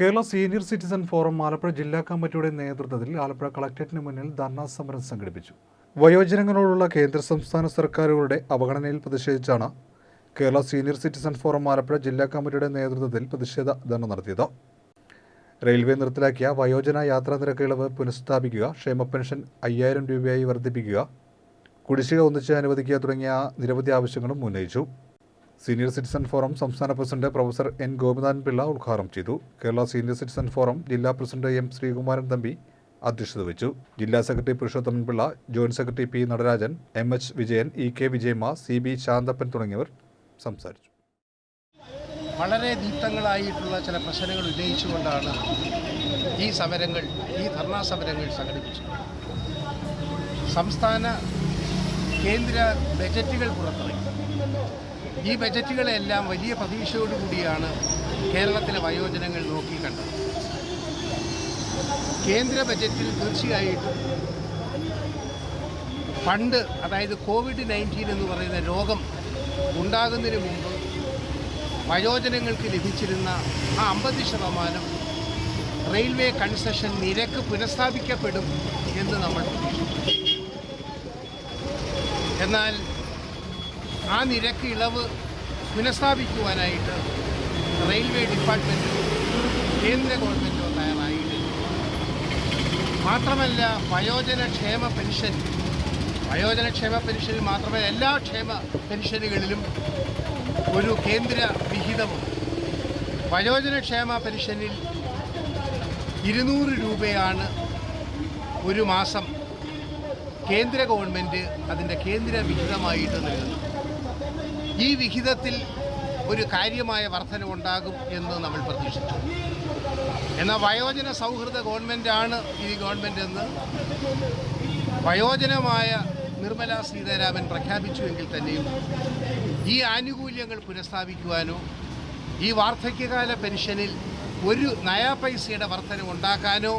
Kerala senior citizen forum Alappuzha ജില്ലാ കമ്മിറ്റിയുടെ നേതൃത്വത്തിൽ ആലപ്പുഴ കളക്ടറേറ്റിന് മുന്നിൽ ധർണാ സമരം സംഘടിപ്പിച്ചു. വയോജനങ്ങളോടുള്ള കേന്ദ്ര സംസ്ഥാന സർക്കാരുകളുടെ അവഗണനയിൽ പ്രതിഷേധിച്ചാണ് Kerala senior citizen forum Alappuzha ജില്ലാ കമ്മിറ്റിയുടെ നേതൃത്വത്തിൽ പ്രതിഷേധ ധർണ നടത്തിയത്. റെയിൽവേ നിർത്തലാക്കിയ വയോജന യാത്രാ നിരക്ക് ഇളവ് പുനഃസ്ഥാപിക്കുക ക്ഷേമ പെൻഷൻ അയ്യായിരം രൂപയായി വർദ്ധിപ്പിക്കുക കുടിശ്ശിക ഒന്നിച്ച് അനുവദിക്കുക തുടങ്ങിയ നിരവധി ആവശ്യങ്ങളും ഉന്നയിച്ചു. സീനിയർ സിറ്റിസൺ ഫോറം സംസ്ഥാന president professor N Gopinathan Pillai ഉദ്ഘാടനം ചെയ്തു. കേരള സീനിയർ സിറ്റിസൺ ഫോറം ജില്ലാ പ്രസിഡന്റ് എം ശ്രീകുമാരൻ തമ്പി അധ്യക്ഷത വഹിച്ചു. ജില്ലാ secretary Purushothaman Pillai joint secretary P Natarajan M H Vijayan E K Vijayamma C B Santhappan തുടങ്ങിയവർ സംസാരിച്ചു. വളരെ ദീപ്തങ്ങളായിട്ടുള്ള ചില പ്രശ്നങ്ങൾ ഉന്നയിച്ചുകൊണ്ടാണ് ഈ സമരങ്ങൾ ഈ ധർണാ സമരങ്ങൾ സംഘടിപ്പിച്ചത്. സംസ്ഥാന കേന്ദ്ര ബജറ്റുകൾ പുറത്തിറങ്ങി. ഈ ബജറ്റുകളെല്ലാം വലിയ പ്രതീക്ഷയോടുകൂടിയാണ് കേരളത്തിലെ വയോജനങ്ങൾ നോക്കിക്കണ്ടത് കേന്ദ്ര ബജറ്റിൽ തീർച്ചയായിട്ടും പണ്ട് അതായത് കോവിഡ് നയന്റീൻ എന്ന് പറയുന്ന രോഗം ഉണ്ടാകുന്നതിന് മുമ്പ് വയോജനങ്ങൾക്ക് ലഭിച്ചിരുന്ന ആ അമ്പത് ശതമാനം റെയിൽവേ കൺസെഷൻ നിരക്ക് പുനഃസ്ഥാപിക്കപ്പെടും എന്ന് നമ്മൾ പ്രതീക്ഷിച്ചു എന്നാൽ ആ നിരക്ക് ഇളവ് പുനഃസ്ഥാപിക്കുവാനായിട്ട് റെയിൽവേ ഡിപ്പാർട്ട്മെന്റും കേന്ദ്ര ഗവൺമെന്റോ തയ്യാറായിട്ടില്ല. മാത്രമല്ല വയോജന ക്ഷേമ പെൻഷൻ വയോജന ക്ഷേമ പെൻഷനിൽ മാത്രമല്ല എല്ലാ ക്ഷേമ പെൻഷനുകളിലും ഒരു കേന്ദ്ര വിഹിതമുണ്ട് വയോജന ക്ഷേമ പെൻഷനിൽ ഇരുന്നൂറ് രൂപയാണ് ഒരു മാസം കേന്ദ്ര ഗവൺമെന്റ് അതിന്റെ കേന്ദ്ര വിഹിതമായിട്ട് നൽകുന്നത്. ഈ വിഹിതത്തിൽ ഒരു കാര്യമായ വർധനമുണ്ടാകും എന്ന് നമ്മൾ പ്രതീക്ഷിച്ചു. എന്നാൽ വയോജന സൗഹൃദ ഗവൺമെന്റാണ് ഈ ഗവൺമെന്റ് എന്ന് വയോജനമായ നിർമ്മല സീതാരാമൻ പ്രഖ്യാപിച്ചുവെങ്കിൽ തന്നെയും ഈ ആനുകൂല്യങ്ങൾ പുനഃസ്ഥാപിക്കുവാനോ ഈ വാർദ്ധക്യകാല പെൻഷനിൽ ഒരു നയാ പൈസയുടെ വർധനം ഉണ്ടാക്കാനോ